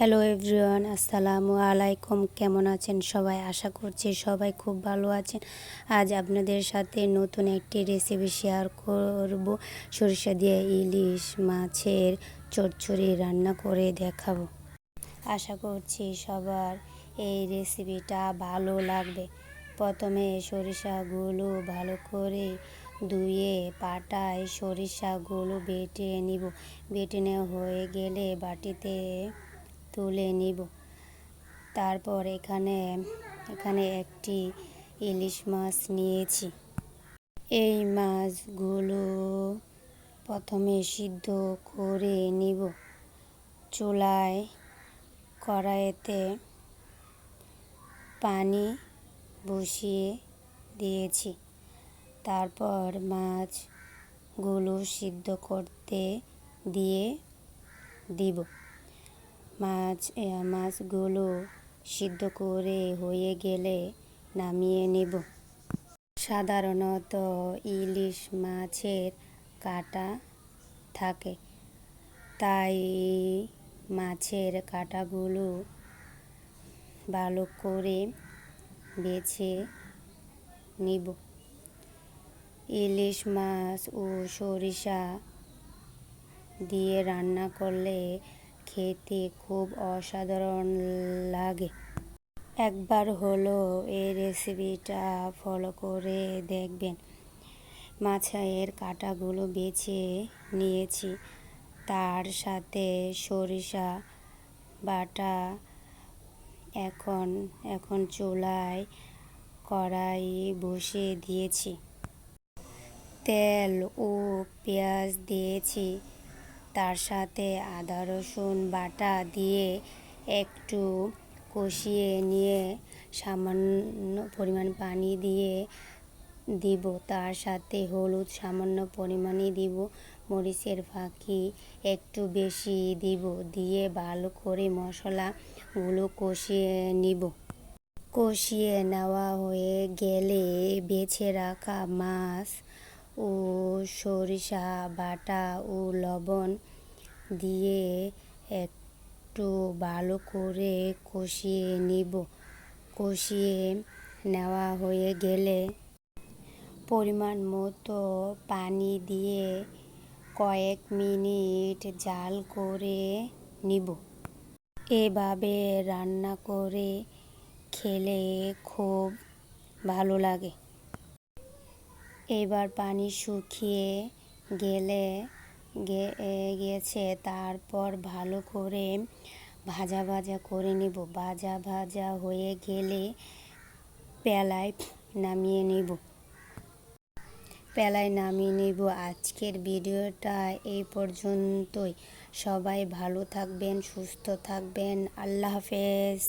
Hello everyone আসসালামু আলাইকুম কেমন আছেন সবাই? আশা করছি সবাই খুব ভালো আছেন। আজ আপনাদের সাথে নতুন একটি রেসিপি শেয়ার করব। সরিষা দিয়ে ইলিশ মাছের চচ্চড়ি রান্না করে দেখাবো। আশা করছি সবার এই রেসিপিটা ভালো লাগবে। প্রথমে সরিষাগুলো ভালো করে ধুয়ে পাটায় সরিষাগুলো বেটে নিব। বেটে নেওয়া হয়ে গেলে বাটিতে তুলে নিব। তারপর এখানে এখানে একটি ইলিশ মাছ নিয়েছি। এই মাছগুলো প্রথমে সিদ্ধ করে নিব। চুলায় কড়াইতে পানি বসিয়ে দিয়েছি। তারপর মাছগুলো সিদ্ধ করতে দিয়ে দিব। মাছ মাছগুলো সিদ্ধ করে হয়ে গেলে নামিয়ে নেব। সাধারণত ইলিশ মাছের কাটা থাকে, তাই মাছের কাটাগুলো ভালো করে বেছে নিব। ইলিশ মাছ ও সরিষা দিয়ে রান্না করলে খেতে খুব অসাধারণ লাগে। একবার হলো এই রেসিপিটা ফলো করে দেখবেন। মাছের কাঁটাগুলো বেছে নিয়েছি। তার সাথে সরিষা বাটা, এখন এখন চুলায় কড়াই বসিয়ে দিয়েছি। তেল ও পেঁয়াজ দিয়েছি। তার সাথে আদা, রসুন বাটা দিয়ে একটু কষিয়ে নিয়ে সামান্য পরিমাণ পানি দিয়ে দিব। তার সাথে হলুদ সামান্য পরিমাণে দিব। মরিচের ফাঁকি একটু বেশি দিব। দিয়ে ভালো করে মশলাগুলো কষিয়ে নিব। কষিয়ে নেওয়া হয়ে গেলে বেছে রাখা মাছ ও সরিষা বাটা ও লবণ দিয়ে একটু ভালো করে কষিয়ে নিব। কষিয়ে নেওয়া হয়ে গেলে পরিমাণ মতো পানি দিয়ে কয়েক মিনিট জাল করে নিব। এভাবে রান্না করে খেলে খুব ভালো লাগে। এবার পানি শুকিয়ে গেলে গেছে তারপর ভালো করে ভাজা ভাজা করে নেব। ভাজা ভাজা হয়ে গেলে পেলায় নামিয়ে নেব। পেলায় নামিয়ে নেব। আজকের ভিডিওটা এই পর্যন্তই। সবাই ভালো থাকবেন, সুস্থ থাকবেন। আল্লাহ হাফেজ।